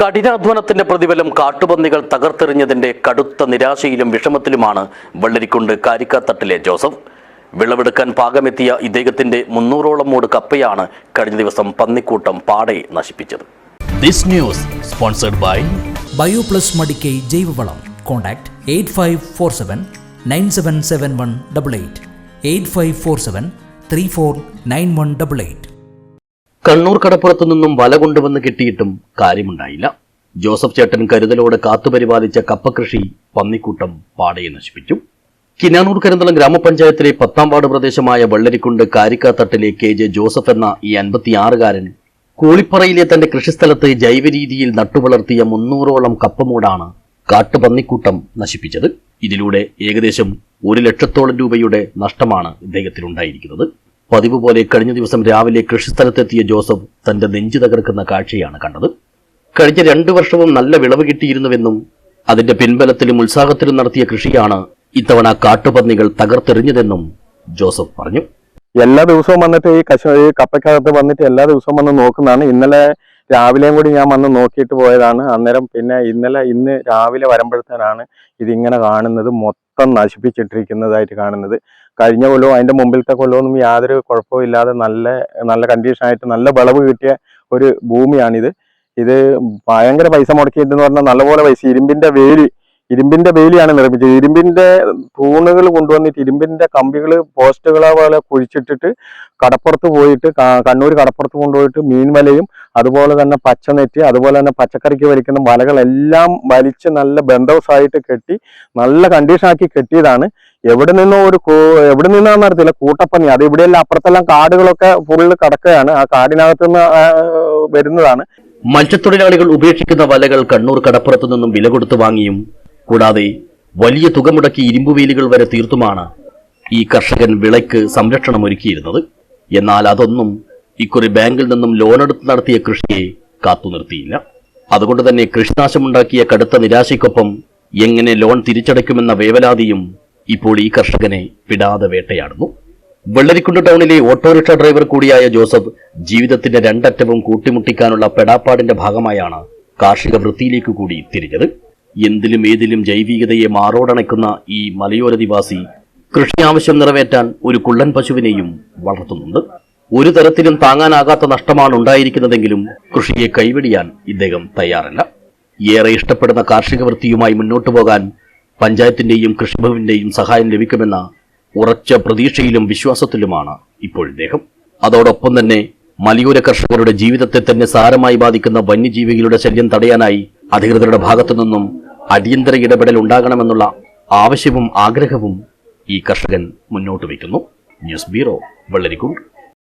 കഠിനാധ്വാനത്തിന്റെ പ്രതിഫലം കാട്ടുപന്നികൾ തകർത്തെറിഞ്ഞതിന്റെ കടുത്ത നിരാശയിലും വിഷമത്തിലുമാണ് വെള്ളരിക്കുണ്ട് കാരിക്കാത്തട്ടിലെ ജോസഫ്. വിളവെടുക്കാൻ പാകമെത്തിയ ഇദ്ദേഹത്തിന്റെ മുന്നൂറോളം മൂട് കപ്പയാണ് കഴിഞ്ഞ ദിവസം പന്നിക്കൂട്ടം പാടെ നശിപ്പിച്ചത്. This news sponsored by Bioplus Madikkai ജൈവവളം. Contact eight five four seven nine seven seven one double eight. Eight five four seven three four nine one double eight. Kannur കടപ്പുറത്തു നിന്നും വല കൊണ്ടുവന്ന് കിട്ടിയിട്ടും കാര്യമുണ്ടായില്ല. ജോസഫ് ചേട്ടൻ കരുതലോടെ കാത്തുപരിപാലിച്ച കപ്പകൃഷി പന്നിക്കൂട്ടം പാടയെ നശിപ്പിച്ചു. കിനാനൂർ കരിന്തളം ഗ്രാമപഞ്ചായത്തിലെ പത്താം വാർഡ് പ്രദേശമായ വെള്ളരിക്കുണ്ട് കാരിക്കാത്തട്ടിലെ കെ ജെ ജോസഫ് എന്ന ഈ അൻപത്തിയാറുകാരൻ കൂളിപ്പറയിലെ തന്റെ കൃഷിസ്ഥലത്ത് ജൈവരീതിയിൽ നട്ടുവളർത്തിയ മുന്നൂറോളം കപ്പമൂടാണ് കാട്ടുപന്നിക്കൂട്ടം നശിപ്പിച്ചത്. ഇതിലൂടെ ഏകദേശം ഒരു ലക്ഷത്തോളം രൂപയുടെ നഷ്ടമാണ് ഇദ്ദേഹത്തിനുണ്ടായിരിക്കുന്നത് പതിവ് പോലെ കഴിഞ്ഞ ദിവസം രാവിലെ കൃഷിസ്ഥലത്തെത്തിയ ജോസഫ് തന്റെ നെഞ്ചു തകർക്കുന്ന കാഴ്ചയാണ് കണ്ടത്. കഴിഞ്ഞ രണ്ടു വർഷവും നല്ല വിളവ് കിട്ടിയിരുന്നുവെന്നും അതിന്റെ പിൻബലത്തിലും ഉത്സാഹത്തിലും നടത്തിയ കൃഷിയാണ് ഇത്തവണ കാട്ടുപന്നികൾ തകർത്തെറിഞ്ഞതെന്നും ജോസഫ് പറഞ്ഞു. എല്ലാ ദിവസവും വന്നിട്ട് ഈ കശ ഈ കപ്പയ്ക്കകത്ത് വന്നിട്ട് എല്ലാ ദിവസവും വന്ന് നോക്കുന്നതാണ്. ഇന്നലെ രാവിലെയും കൂടി ഞാൻ വന്ന് നോക്കിയിട്ട് പോയതാണ്. അന്നേരം പിന്നെ ഇന്നലെ ഇന്ന് രാവിലെ വരുമ്പോഴത്തേനാണ് ഇതിങ്ങനെ കാണുന്നത്. മൊത്തം നശിപ്പിച്ചിട്ടിരിക്കുന്നതായിട്ട് കാണുന്നത്. കഴിഞ്ഞ കൊല്ലവും അതിന്റെ മുമ്പിലത്തെ കൊല്ലമൊന്നും യാതൊരു കുഴപ്പവും ഇല്ലാതെ നല്ല നല്ല കണ്ടീഷൻ ആയിട്ട് നല്ല വിളവ് കിട്ടിയ ഒരു ഭൂമിയാണിത്. ഇത് ഭയങ്കര പൈസ മുടക്കിയിട്ടെന്ന് പറഞ്ഞാൽ നല്ലപോലെ പൈസ ഇരുമ്പിന്റെ വേലി ഇരുമ്പിന്റെ വേലിയാണ് നിർമ്മിച്ചത്. ഇരുമ്പിന്റെ തൂണുകൾ കൊണ്ടുവന്നിട്ട് ഇരുമ്പിന്റെ കമ്പികൾ പോസ്റ്റുകളെ പോലെ കുഴിച്ചിട്ടിട്ട് കടപ്പുറത്ത് പോയിട്ട് കണ്ണൂർ കടപ്പുറത്ത് കൊണ്ടുപോയിട്ട് മീൻവലയും അതുപോലെ തന്നെ പച്ചനെറ്റ് അതുപോലെ തന്നെ പച്ചക്കറിക്ക് വലിക്കുന്ന വലകളെല്ലാം വലിച്ച് നല്ല ബന്ധവസായിട്ട് കെട്ടി നല്ല കണ്ടീഷനാക്കി കെട്ടിയതാണ്. എവിടെ നിന്നോ ഒരു എവിടെ നിന്നാന്ന് അറിയത്തില്ല കൂട്ടപ്പന്നി. അത് ഇവിടെയെല്ലാം അപ്പുറത്തെല്ലാം കാടുകളൊക്കെ ഫുള്ള് കടക്കുകയാണ്. ആ കാടിനകത്ത് നിന്ന് വരുന്നതാണ്. മത്സ്യത്തൊഴിലാളികൾ ഉപേക്ഷിക്കുന്ന വലകൾ കണ്ണൂർ കടപ്പുറത്തു നിന്നും വില കൊടുത്തു വാങ്ങിയും കൂടാതെ വലിയ തുക മുടക്കി ഇരുമ്പുവേലികൾ വരെ തീർത്തുമാണ് ഈ കർഷകൻ വിളയ്ക്ക് സംരക്ഷണം ഒരുക്കിയിരുന്നത് എന്നാൽ അതൊന്നും ഇക്കുറി ബാങ്കിൽ നിന്നും ലോണെടുത്ത് നടത്തിയ കൃഷിയെ കാത്തുനിർത്തിയില്ല. അതുകൊണ്ട് തന്നെ കൃഷിനാശമുണ്ടാക്കിയ കടുത്ത നിരാശയ്ക്കൊപ്പം എങ്ങനെ ലോൺ തിരിച്ചടയ്ക്കുമെന്ന വേവലാതിയും ഇപ്പോൾ ഈ കർഷകനെ വിടാതെ വേട്ടയാടുന്നു. വെള്ളരിക്കുണ്ട് ടൗണിലെ ഓട്ടോറിക്ഷ ഡ്രൈവർ കൂടിയായ ജോസഫ് ജീവിതത്തിന്റെ രണ്ടറ്റവും കൂട്ടിമുട്ടിക്കാനുള്ള പെടാപ്പാടിന്റെ ഭാഗമായാണ് കാർഷിക വൃത്തിയിലേക്ക് കൂടി തിരിഞ്ഞത്. എന്തിലും ഏതിലും ജൈവികതയെ മാറോടണയ്ക്കുന്ന ഈ മലയോര നിവാസി കൃഷി ആവശ്യം നിറവേറ്റാൻ ഒരു കുള്ളൻ പശുവിനെയും വളർത്തുന്നുണ്ട്. ഒരു തരത്തിലും താങ്ങാനാകാത്ത നഷ്ടമാണ് ഉണ്ടായിരിക്കുന്നതെങ്കിലും കൃഷിയെ കൈവെടിയാൻ ഇദ്ദേഹം തയ്യാറല്ല. ഏറെ ഇഷ്ടപ്പെടുന്ന കാർഷിക വൃത്തിയുമായി മുന്നോട്ടു പോകാൻ പഞ്ചായത്തിന്റെയും കൃഷിഭവന്റെയും സഹായം ലഭിക്കുമെന്ന ഉറച്ച പ്രതീക്ഷയിലും വിശ്വാസത്തിലുമാണ് ഇപ്പോൾ ഇദ്ദേഹം. അതോടൊപ്പം തന്നെ മലയോര കർഷകരുടെ ജീവിതത്തെ തന്നെ സാരമായി ബാധിക്കുന്ന വന്യജീവികളുടെ ശല്യം തടയാനായി അധികൃതരുടെ ഭാഗത്തു നിന്നും അടിയന്തര ഇടപെടൽ ഉണ്ടാകണമെന്നുള്ള ആവശ്യവും ആഗ്രഹവും ഈ കർഷകൻ മുന്നോട്ട് വയ്ക്കുന്നു. News bureau Vellarikkundu.